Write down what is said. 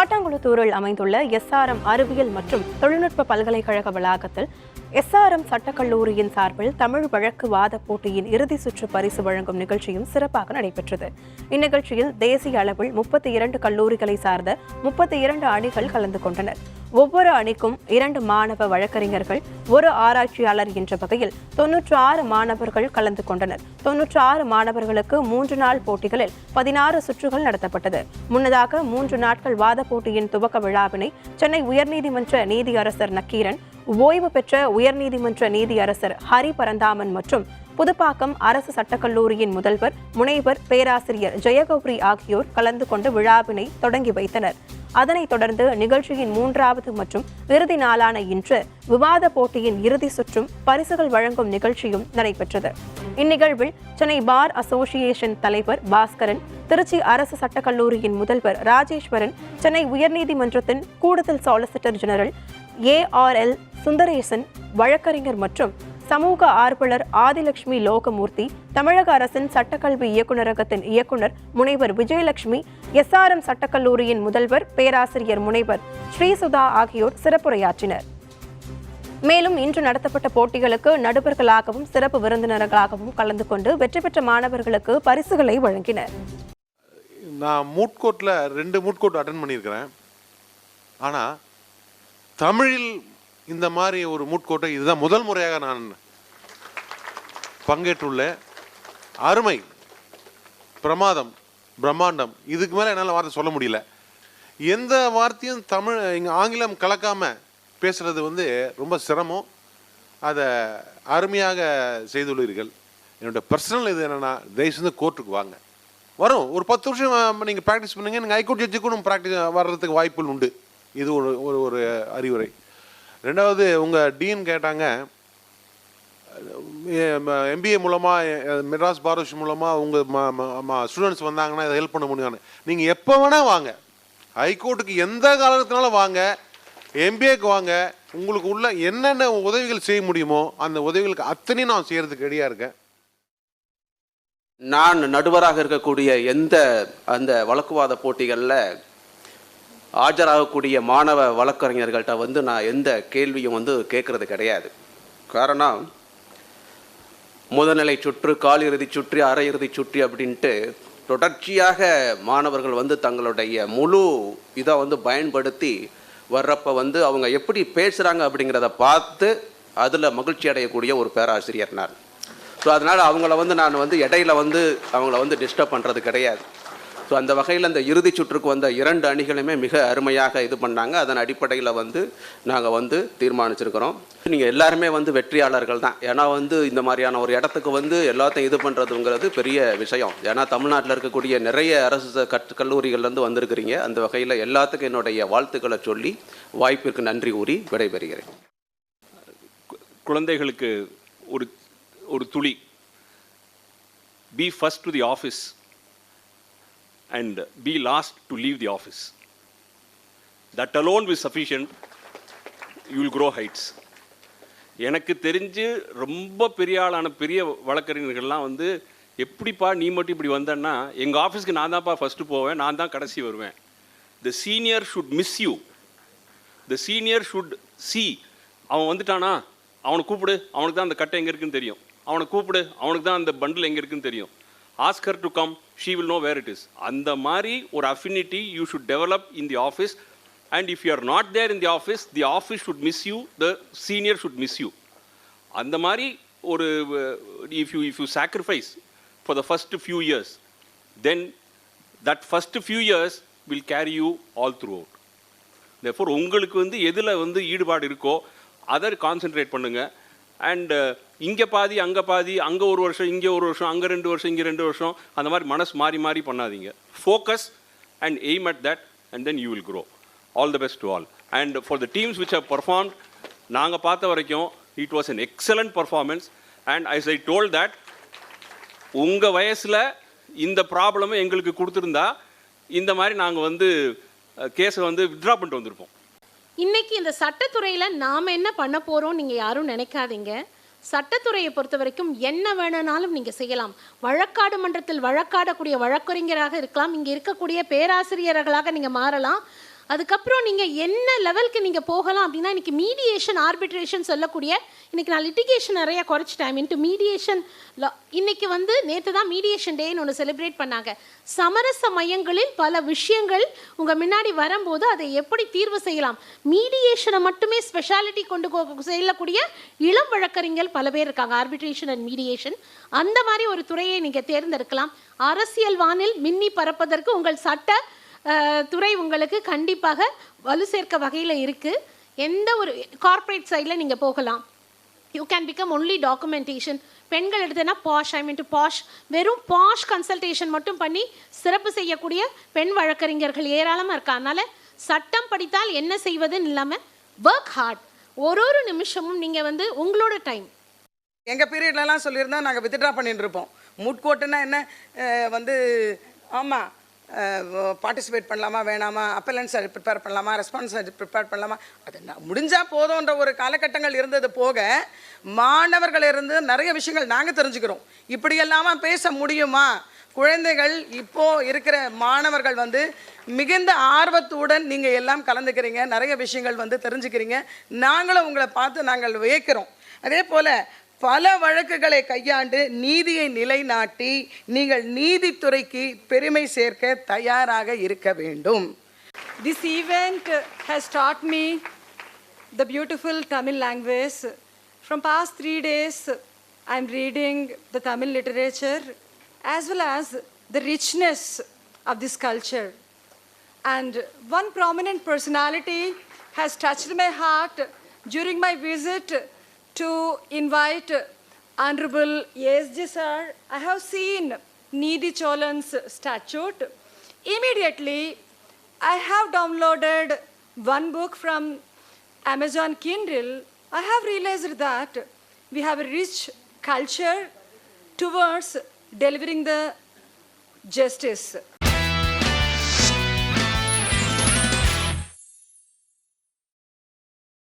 காட்டாங்குளத்தூரில் அமைந்துள்ள எஸ்ஆர்எம் அறிவியல் மற்றும் தொழில்நுட்ப பல்கலைக்கழக வளாகத்தில் எஸ்ஆர்எம் சட்டக்கல்லூரியின் சார்பில் தமிழ் வழக்கு வாத போட்டியின் இறுதி சுற்று பரிசு வழங்கும் நிகழ்ச்சியும் சிறப்பாக நடைபெற்றது. இந்நிகழ்ச்சியில் தேசிய அளவில் முப்பத்தி இரண்டு கல்லூரிகளை சார்ந்த முப்பத்தி இரண்டு அணிகள் கலந்து கொண்டனர். ஒவ்வொரு அணிக்கும் இரண்டு மாணவ வழக்கறிஞர்கள் ஒரு ஆராய்ச்சியாளர் என்ற வகையில் தொன்னூற்று ஆறு மாணவர்கள் கலந்து கொண்டனர். தொன்னூற்று ஆறு மாணவர்களுக்கு மூன்று நாள் போட்டிகளில் பதினாறு சுற்றுகள் நடத்தப்பட்டது. முன்னதாக மூன்று நாட்கள் வாத போட்டியின் துவக்க விழாவினை சென்னை உயர்நீதிமன்ற நீதியரசர் நக்கீரன் ஓய்வு பெற்ற உயர்நீதிமன்ற நீதியரசர் ஹரி பரந்தாமன் மற்றும் புதுப்பாக்கம் அரசு சட்டக்கல்லூரியின் முதல்வர் முனைவர் பேராசிரியர் ஜெயகௌரி ஆகியோர் கலந்து கொண்டு விழாவினை தொடங்கி வைத்தனர். அதனைத் தொடர்ந்து நிகழ்ச்சியின் மூன்றாவது மற்றும் இறுதி நாளான இன்று விவாத போட்டியின் இறுதி சுற்றும் பரிசுகள் வழங்கும் நிகழ்ச்சியும் நடைபெற்றது. இந்நிகழ்வில் சென்னை பார் அசோசியேஷன் தலைவர் பாஸ்கரன் திருச்சி அரசு சட்டக்கல்லூரியின் முதல்வர் ராஜேஸ்வரன் சென்னை உயர்நீதிமன்றத்தின் கூடுதல் சாலிசிட்டர் ஜெனரல் ஏஆர்எல் சுந்தரேசன் வழக்கறிஞர் மற்றும் சமூக ஆர்வலர் ஆதிலட்சுமி லோகமூர்த்தி தமிழக அரசின் சட்டக்கல்வி இயக்குநரகத்தின் இயக்குனர் முனைவர் விஜயலட்சுமி எஸ்ஆர்எம் சட்டக்கல்லூரியின் முதல்வர் பேராசிரியர் முனைவர் ஸ்ரீசுதா ஆகியோர் சிறப்புரையாற்றினர். மேலும் இன்று நடத்தப்பட்ட போட்டிகளுக்கு நடுவர்களாகவும் சிறப்பு விருந்தினர்களாகவும் கலந்து கொண்டு வெற்றி பெற்ற மாணவர்களுக்கு பரிசுகளை வழங்கினர். நான் மூட்கோட்டில் ரெண்டு மூட்கோட் அட்டன் பண்ணியிருக்கிறேன். ஆனால் தமிழில் இந்த மாதிரி ஒரு மூட்கோட்டை இதுதான் முதல் முறையாக நான் பங்கேற்றுள்ள அருமை பிரமாதம் பிரம்மாண்டம். இதுக்கு மேலே என்னால் வார்த்தை சொல்ல முடியல. எந்த வார்த்தையும் தமிழ் இங்கே ஆங்கிலம் கலக்காமல் பேசுகிறது வந்து ரொம்ப சிரமம். அதை அருமையாக செய்துள்ளீர்கள். என்னோடய பர்சனல் இது என்னென்னா தயவுசெய்து கோர்ட்டுக்கு வாங்க. வரும். ஒரு பத்து வருஷம் நீங்கள் ப்ராக்டிஸ் பண்ணுங்கள் நீங்கள் ஹைகோர்ட் ஜட்ஜு ப்ராக்டிஸ் வர்றதுக்கு வாய்ப்புகள் உண்டு. இது ஒரு ஒரு ஒரு அறிவுரை. ரெண்டாவது உங்கள் டீன் கேட்டாங்க எம்பிஏ மூலமாக மெட்ராஸ் பாரோஷ் மூலமாக உங்கள் ஸ்டூடெண்ட்ஸ் வந்தாங்கன்னா இதை ஹெல்ப் பண்ண முடியும்னு. நீங்கள் எப்போ வேணால் வாங்க. ஹைகோர்ட்டுக்கு எந்த காலத்தினாலும் வாங்க. எம்பிஏக்கு வாங்க. உங்களுக்கு உள்ள என்னென்ன உதவிகள் செய்ய முடியுமோ அந்த உதவிகளுக்கு அத்தனையும் நான் செய்கிறதுக்கு ரெடியாக இருக்கேன். நான் நடுவராக இருக்கக்கூடிய எந்த அந்த வழக்குவாத போட்டிகளில் ஆஜராகக்கூடிய மாணவ வழக்கறிஞர்கள்ட்ட வந்து நான் எந்த கேள்வியும் வந்து கேட்குறது கிடையாது. காரணம் முதல்நிலை சுற்று காலிறுதி சுற்று அரையிறுதி சுற்று அப்படின்ட்டு தொடர்ச்சியாக மாணவர்கள் வந்து தங்களுடைய முழு இதை வந்து பயன்படுத்தி வர்றப்ப வந்து அவங்க எப்படி பேசுகிறாங்க அப்படிங்கிறத பார்த்து அதில் மகிழ்ச்சி அடையக்கூடிய ஒரு பேராசிரியர் நான். ஸோ அதனால் அவங்கள வந்து நான் வந்து இடையில வந்து அவங்கள வந்து டிஸ்டர்ப் பண்ணுறது கிடையாது. ஸோ அந்த வகையில் அந்த இறுதி சுற்றுக்கு வந்த இரண்டு அணிகளுமே மிக அருமையாக இது பண்ணாங்க. அதன் அடிப்படையில் வந்து நாங்கள் வந்து தீர்மானிச்சிருக்கிறோம். நீங்கள் எல்லாருமே வந்து வெற்றியாளர்கள் தான். ஏன்னா வந்து இந்த மாதிரியான ஒரு இடத்துக்கு வந்து எல்லாத்தையும் இது பண்ணுறதுங்கிறது பெரிய விஷயம். ஏன்னா தமிழ்நாட்டில் இருக்கக்கூடிய நிறைய அரசு கட் கல்லூரிகள்லேருந்து வந்திருக்கிறீங்க. அந்த வகையில் எல்லாத்துக்கும் என்னுடைய வாழ்த்துக்களை சொல்லி வாய்ப்பிற்கு நன்றி கூறி விடைபெறுகிறேன். குழந்தைகளுக்கு ஒரு ஒரு துளி. Be first to the office and be last to leave the office that alone will sufficient. You will grow heights எனக்கு தெரிஞ்சு ரொம்ப பெரிய ஆளான பெரிய வழக்கறிஞர்கள்லாம் வந்து எப்படிப்பா நீ மட்டும் இப்படி வந்தேன்னா எங்கள் ஆஃபீஸ்க்கு நான் தான்ப்பா ஃபஸ்ட்டு போவேன் நான் தான் கடைசி வருவேன். The senior should miss you the senior should see அவன் வந்துட்டானா? அவனை கூப்பிடு. அவனுக்கு தான் அந்த கட்டை எங்கே இருக்குன்னு தெரியும். அவனை கூப்பிடு. அவனுக்கு தான் அந்த பண்டில் எங்கே இருக்குன்னு தெரியும். Ask her to come she will know where it is அந்த மாதிரி ஒரு affinity you should develop in the office and if you are not there in the office the office should miss you the senior should miss you அந்த மாதிரி ஒரு if you if you sacrifice for the first few years then that first few years will carry you all throughout therefore உங்களுக்கு வந்து எதில் வந்து ஈடுபாடு இருக்கோ அதை கான்சென்ட்ரேட் பண்ணுங்கள் அண்டு uh, இங்கே பாதி அங்கே பாதி அங்கே ஒரு வருஷம் இங்கே ஒரு வருஷம் அங்கே ரெண்டு வருஷம் இங்கே ரெண்டு வருஷம் அந்த மாதிரி மனசு மாறி மாறி பண்ணாதீங்க. Focus and aim at that and then you will grow all the best to all and for the teams which have perform நாங்கள் பார்த்த வரைக்கும் it was an excellent performance and as I told that உங்கள் வயசில் இந்த ப்ராப்ளமும் எங்களுக்கு கொடுத்துருந்தா இந்த மாதிரி நாங்கள் வந்து கேஸை வந்து வித்ட்ரா பண்ணிட்டு வந்திருப்போம். இன்னைக்கு இந்த சட்டத்துறையில நாம என்ன பண்ண போறோம் நீங்க யாரும் நினைக்காதீங்க. சட்டத்துறையை பொறுத்த வரைக்கும் என்ன வேணும்னாலும் நீங்க செய்யலாம். வழக்காடு மன்றத்தில் வழக்காடக்கூடிய வழக்கறிஞராக இருக்கலாம். இங்க இருக்கக்கூடிய பேராசிரியர்களாக நீங்க மாறலாம். அதுக்கப்புறம் நீங்கள் என்ன லெவலுக்கு நீங்கள் போகலாம் அப்படின்னா இன்றைக்கி மீடியேஷன் ஆர்பிட்ரேஷன் சொல்லக்கூடிய இன்றைக்கி நான் லிட்டிகேஷன் நிறைய குறைச்சிட்டேன். இன்ட்டு மீடியேஷன் இன்றைக்கி வந்து நேற்று தான் மீடியேஷன் டேன்னு ஒன்று செலிப்ரேட் பண்ணாங்க. சமரச மையங்களில் பல விஷயங்கள் உங்கள் முன்னாடி வரும்போது அதை எப்படி தீர்வு செய்யலாம்? மீடியேஷனை மட்டுமே ஸ்பெஷாலிட்டி கொண்டு போ- செல்லக்கூடிய இளம் வழக்கறிஞர்கள் பல பேர் இருக்காங்க. ஆர்பிட்ரேஷன் அண்ட் மீடியேஷன் அந்த மாதிரி ஒரு துறையை நீங்கள் தேர்ந்தெடுக்கலாம். அரசியல் வானில் மின்னி பறப்பதற்கு உங்கள் சட்ட துறை உங்களுக்கு கண்டிப்பாக வலு சேர்க்க வகையில் இருக்குது எந்த ஒரு கார்ப்பரேட் சைடில் நீங்கள் போகலாம். You can become only documentation பெண்கள் எடுத்தேன்னா posh I mean to posh வெறும் பாஷ் கன்சல்டேஷன் மட்டும் பண்ணி சிறப்பு செய்யக்கூடிய பெண் வழக்கறிஞர்கள் ஏராளமாக இருக்கா? சட்டம் படித்தால் என்ன செய்வதுன்னு இல்லாமல் ஒர்க் ஹார்ட் ஒரு ஒரு நிமிஷமும் நீங்கள் வந்து உங்களோட டைம் எங்கள் பீரியட்லலாம் சொல்லியிருந்தா நாங்கள் வித்ட்ரா பண்ணிட்டு இருப்போம். முட்கோட்டுன்னா என்ன? வந்து ஆமாம் பார்ட்டிசிபேட் பண்ணலாமா வேணாமா? அப்பலன்ஸ் ப்ரிப்பேர் பண்ணலாமா? ரெஸ்பான்ஸ் ப்ரிப்பேர் பண்ணலாமா? அது நான் முடிஞ்சால் போதும்ன்ற ஒரு காலகட்டங்கள் இருந்தது போக மாணவர்கள் இருந்து நிறைய விஷயங்கள் நாங்கள் தெரிஞ்சுக்கிறோம். இப்படியெல்லாமா பேச முடியுமா? குழந்தைகள் இப்போ இருக்கிற மாணவர்கள் வந்து மிகுந்த ஆர்வத்துடன் நீங்கள் எல்லாம் கலந்துக்கிறீங்க நிறைய விஷயங்கள் வந்து தெரிஞ்சுக்கிறீங்க. நாங்களும் உங்களை பார்த்து நாங்கள் வியக்கிறோம். அதே போல் பல வழக்குகளை கையாண்டு நீதியை நிலைநாட்டி நீங்கள் நீதித்துறைக்கு பெருமை சேர்க்க தயாராக இருக்க வேண்டும் This event has taught me the beautiful Tamil language. From past three days, I'm reading the Tamil literature as well as the richness of this culture. And one prominent personality has touched my heart during my visit to invite Honorable ASG sir. I have seen Needi Cholan's statute. Immediately, I have downloaded one book from Amazon Kindle. I have realized that we have a rich culture towards delivering the justice.